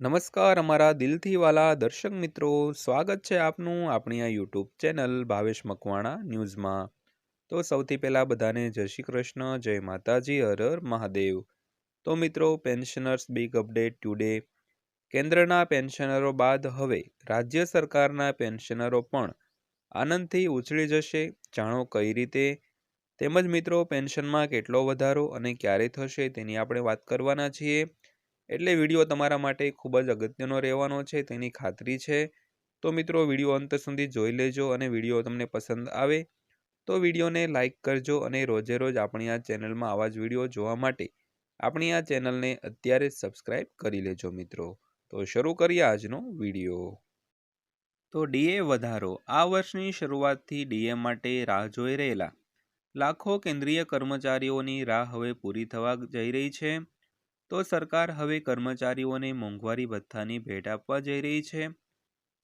નમસ્કાર, અમારા દિલથી વાલા દર્શક મિત્રો. સ્વાગત છે આપનું આપણી આ યુટ્યુબ ચેનલ ભાવેશ મકવાણા ન્યૂઝમાં. તો સૌથી પહેલાં બધાને જય શ્રી કૃષ્ણ, જય માતાજી હર મહાદેવ. તો મિત્રો, પેન્શનર્સ બિગ અપડેટ ટુડે. કેન્દ્રના પેન્શનરો બાદ હવે રાજ્ય સરકારના પેન્શનરો પણ આનંદથી ઉછળી જશે. જાણો કઈ રીતે? તેમજ મિત્રો, પેન્શનમાં કેટલો વધારો અને ક્યારે થશે તેની આપણે વાત કરવાના છીએ. એટલે વીડિયો તમારા માટે ખૂબ જ અગત્યનો રહેવાનો છે, તેની ખાતરી છે. તો મિત્રો, વીડિયો અંત સુધી જોઈ લેજો અને વીડિયો તમને પસંદ આવે તો વિડીયોને લાઇક કરજો અને રોજે રોજ આપણી આ ચેનલમાં આવા જ વીડિયો જોવા માટે આપણી આ ચેનલને અત્યારે સબસ્ક્રાઈબ કરી લેજો મિત્રો. તો શરૂ કરીએ આજનો વીડિયો. તો ડીએ વધારો. આ વર્ષની શરૂઆતથી ડીએ માટે રાહ જોઈ રહેલા લાખો કેન્દ્રીય કર્મચારીઓની રાહ હવે પૂરી થવા જઈ રહી છે. તો સરકાર હવે કર્મચારીઓને મોંઘવારી ભથ્થાની ભેટ આપવા જઈ રહી છે.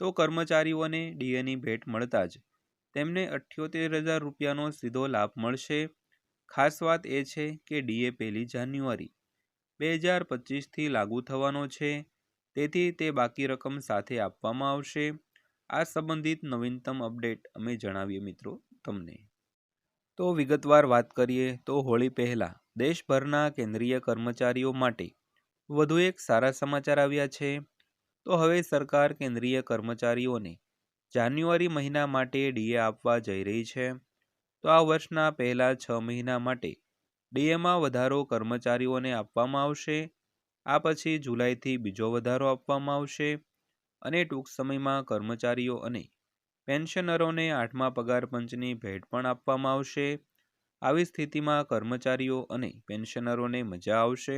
તો કર્મચારીઓને ડીએની ભેટ મળતા જ તેમને અઠ્યોતેર હજાર રૂપિયાનો સીધો લાભ મળશે. ખાસ વાત એ છે કે ડીએ પહેલી જાન્યુઆરી બે હજાર પચીસથી લાગુ થવાનો છે. તેથી તે બાકી રકમ સાથે આપવામાં આવશે. આ સંબંધિત નવીનતમ અપડેટ અમે જણાવીએ મિત્રો તમને. તો વિગતવાર વાત કરીએ તો હોળી પહેલાં દેશભરના કેન્દ્રીય કર્મચારીઓ માટે વધુ એક સારા સમાચાર આવ્યા છે. તો હવે સરકાર કેન્દ્રીય કર્મચારીઓને જાન્યુઆરી મહિના માટે ડીએ આપવા જઈ રહી છે. તો આ વર્ષના પહેલા છ મહિના માટે ડીએમાં વધારો કર્મચારીઓને આપવામાં આવશે. આ પછી જુલાઈથી બીજો વધારો આપવામાં આવશે. અને ટૂંક સમયમાં કર્મચારીઓ અને પેન્શનરોને આઠમા પગાર પંચની ભેટ પણ આપવામાં આવશે. આવી સ્થિતિમાં કર્મચારીઓ અને પેન્શનરોને મજા આવશે.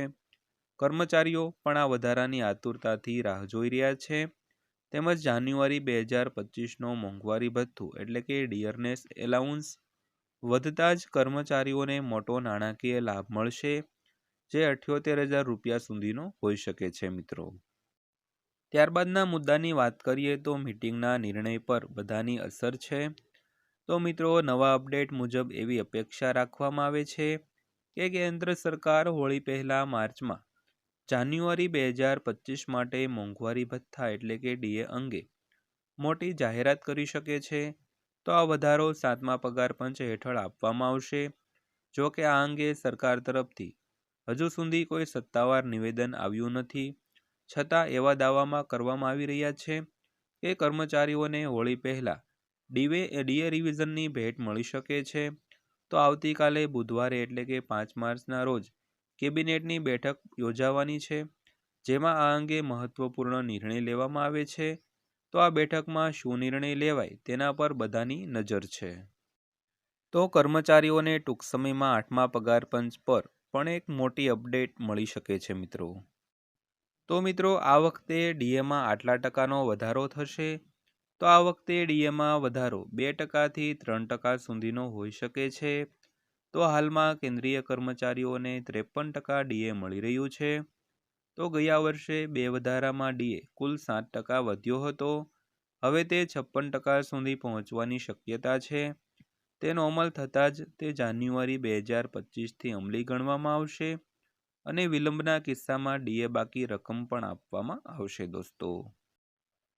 કર્મચારીઓ પણ આ વધારાની આતુરતાથી રાહ જોઈ રહ્યા છે. તેમજ જાન્યુઆરી બે હજાર પચીસનો મોંઘવારી ભથ્થું એટલે કે ડિયરનેસ એલાઉન્સ. વધતા જ કર્મચારીઓને મોટો નાણાકીય લાભ મળશે, જે અઠ્યોતેર હજાર રૂપિયા સુધીનો હોઈ શકે છે મિત્રો. ત્યારબાદના મુદ્દાની વાત કરીએ તો મિટિંગના નિર્ણય પર બધાની અસર છે. તો મિત્રો, નવા અપડેટ મુજબ એવી અપેક્ષા રાખવામાં આવે છે કે કેન્દ્ર સરકાર હોળી પહેલાં માર્ચમાં જાન્યુઆરી બે હજાર પચીસ માટે મોંઘવારી ભથ્થા એટલે કે ડીએ અંગે મોટી જાહેરાત કરી શકે છે. તો આ વધારો સાતમા પગાર પંચ હેઠળ આપવામાં આવશે. જો કે આ અંગે સરકાર તરફથી હજુ સુધી કોઈ સત્તાવાર નિવેદન આવ્યું નથી. છતાં એવા દાવામાં કરવામાં આવી રહ્યા છે કે કર્મચારીઓને હોળી પહેલાં ડીવે ડીએ રિવિઝનની ભેટ મળી શકે છે? તો આવતીકાલે બુધવારે એટલે કે પાંચ માર્ચના રોજ કેબિનેટની બેઠક યોજાવાની છે, જેમાં આ અંગે મહત્વપૂર્ણ નિર્ણય લેવામાં આવે છે. તો આ બેઠકમાં શું નિર્ણય લેવાય તેના પર બધાની નજર છે. તો કર્મચારીઓને ટૂંક સમયમાં આઠમા પગાર પંચ પર પણ એક મોટી અપડેટ મળી શકે છે મિત્રો. તો મિત્રો, આ વખતે ડીએમાં આટલા ટકાનો વધારો થશે? તો આ વખતે ડીએમાં વધારો બે ટકાથી ત્રણ ટકા સુધીનો હોઈ શકે છે. તો હાલમાં કેન્દ્રીય કર્મચારીઓને ત્રેપન ટકા ડીએ મળી રહ્યું છે. તો ગયા વર્ષે બે વધારામાં ડીએ કુલ સાત ટકા વધ્યો હતો. હવે તે છપ્પન ટકા સુધી પહોંચવાની શક્યતા છે. તેનો અમલ થતાં જ તે જાન્યુઆરી બે હજાર પચીસથી અમલી ગણવામાં આવશે અને વિલંબના કિસ્સામાં ડીએ બાકી રકમ પણ આપવામાં આવશે દોસ્તો.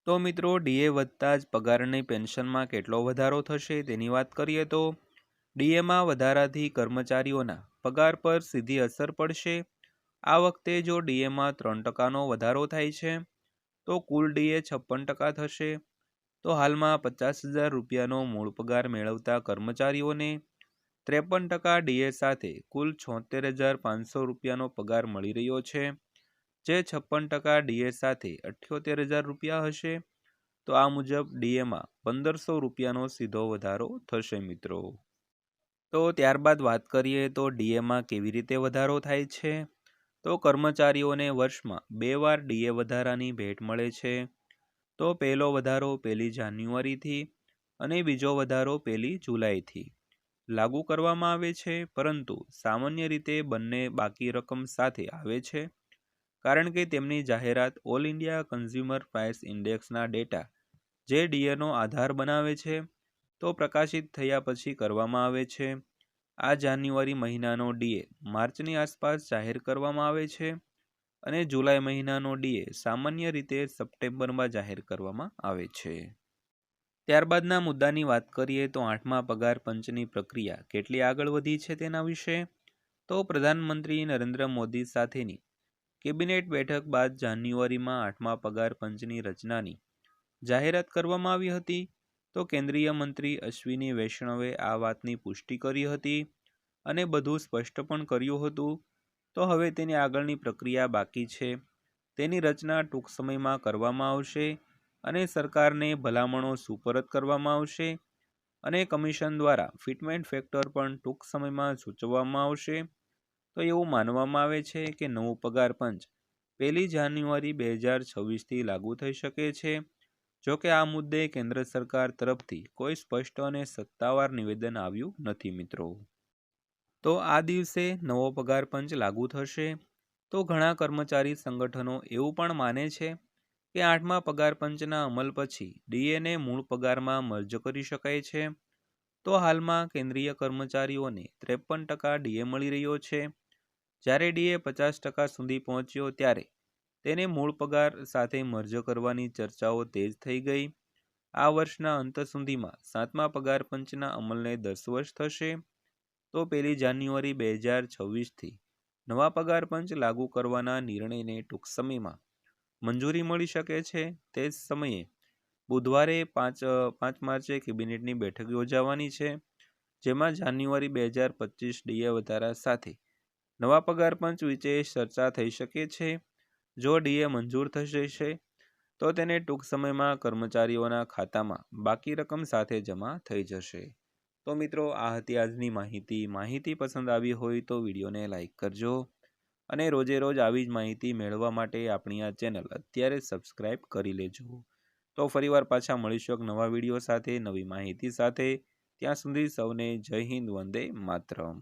તો મિત્રો ડીએ વધતા જ પગારની પેન્શનમાં કેટલો વધારો થશે તેની વાત કરીએ તો ડીએમાં વધારાથી કર્મચારીઓના પગાર પર સીધી અસર પડશે. આ વખતે જો ડીએમાં ત્રણ ટકાનો વધારો થાય છે, તો કુલ ડીએ છપ્પન ટકા થશે. તો હાલમાં પચાસ હજાર રૂપિયાનો મૂળ પગાર મેળવતા કર્મચારીઓને ત્રેપન ટકા ડીએ સાથે કુલ છોતેર હજાર પાંચસો રૂપિયાનો પગાર મળી રહ્યો છે. જે છપ્પન ટકા ડીએ સાથે અઠ્યોતેર હજાર રૂપિયા હશે. તો આ મુજબ ડીએમાં પંદરસો રૂપિયાનો સીધો વધારો થશે મિત્રો. તો ત્યારબાદ વાત કરીએ તો ડીએમાં કેવી રીતે વધારો થાય છે? તો કર્મચારીઓને વર્ષમાં બે વાર ડીએ વધારાની ભેટ મળે છે. તો પહેલો વધારો પહેલી જાન્યુઆરીથી અને બીજો વધારો પહેલી જુલાઈથી લાગુ કરવામાં આવે છે. પરંતુ સામાન્ય રીતે બંને બાકી રકમ સાથે આવે છે. કારણ કે તેમની જાહેરાત ઓલ ઇન્ડિયા કન્ઝ્યુમર પ્રાઇસ ઇન્ડેક્સના ડેટા જે ડીએનો આધાર બનાવે છે, તો પ્રકાશિત થયા પછી કરવામાં આવે છે. આ જાન્યુઆરી મહિનાનો ડીએ માર્ચની આસપાસ જાહેર કરવામાં આવે છે અને જુલાઈ મહિનાનો ડીએ સામાન્ય રીતે સપ્ટેમ્બરમાં જાહેર કરવામાં આવે છે. ત્યારબાદના મુદ્દાની વાત કરીએ તો આઠમા પગાર પંચની પ્રક્રિયા કેટલી આગળ વધી છે તેના વિશે? તો પ્રધાનમંત્રી નરેન્દ્ર મોદી સાથેની કેબિનેટ બેઠક બાદ જાન્યુઆરીમાં આઠમા પગાર પંચની રચનાની જાહેરાત કરવામાં આવી હતી. તો કેન્દ્રીય મંત્રી અશ્વિની વૈષ્ણવે આ વાતની પુષ્ટિ કરી હતી અને બધું સ્પષ્ટ પણ કર્યું હતું. તો હવે તેની આગળની પ્રક્રિયા બાકી છે. તેની રચના ટૂંક સમયમાં કરવામાં આવશે અને સરકારને ભલામણો સુપરત કરવામાં આવશે અને કમિશન દ્વારા ફિટમેન્ટ ફેક્ટર પણ ટૂંક સમયમાં સૂચવવામાં આવશે. તો એવું માનવામાં આવે છે કે નવું પગાર પંચ પહેલી જાન્યુઆરી બે હજાર છવ્વીસથી લાગુ થઈ શકે છે? જો કે આ મુદ્દે કેન્દ્ર સરકાર તરફથી કોઈ સ્પષ્ટ અને સત્તાવાર નિવેદન આવ્યું નથી મિત્રો. તો આ દિવસે નવો પગાર પંચ લાગુ થશે? તો ઘણા કર્મચારી સંગઠનો એવું પણ માને છે કે આઠમા પગાર પંચના અમલ પછી ડીએને મૂળ પગારમાં મર્જ કરી શકાય છે? તો હાલમાં કેન્દ્રીય કર્મચારીઓને ત્રેપન ટકા ડીએ મળી રહ્યો છે. જ્યારે ડીએ પચાસ ટકા સુધી પહોંચ્યો ત્યારે તેને મૂળ પગાર સાથે મર્જ કરવાની ચર્ચાઓ તેજ થઈ ગઈ. આ વર્ષના અંત સુધીમાં સાતમા પગાર પંચના અમલને દસ વર્ષ થશે. તો પહેલી જાન્યુઆરી બે હજાર છવ્વીસથી નવા પગાર પંચ લાગુ કરવાના નિર્ણયને ટૂંક સમયમાં મંજૂરી મળી શકે છે. તે જ સમયે બુધવારે પાંચ પાંચ માર્ચે કેબિનેટની બેઠક યોજાવાની છે, જેમાં જાન્યુઆરી બે હજાર પચીસ ડીએ વધારા સાથે નવા પગાર પંચ વિશે ચર્ચા થઈ શકે છે. જો ડીએ મંજૂર થશે તો તેને ટૂંક સમયમાં કર્મચારીઓના ખાતામાં બાકી રકમ સાથે જમા થઈ જશે. તો મિત્રો, આ હતી આજની માહિતી. માહિતી પસંદ આવી હોય તો વિડીયોને લાઈક કરજો અને રોજે રોજ આવી જ માહિતી મેળવવા માટે આપણી આ ચેનલ અત્યારે સબસ્ક્રાઈબ કરી લેજો. તો ફરીવાર પાછા મળીશું એક નવા વીડિયો સાથે, નવી માહિતી સાથે. ત્યાં સુધી સૌને જય હિન્દ, વંદે માતરમ.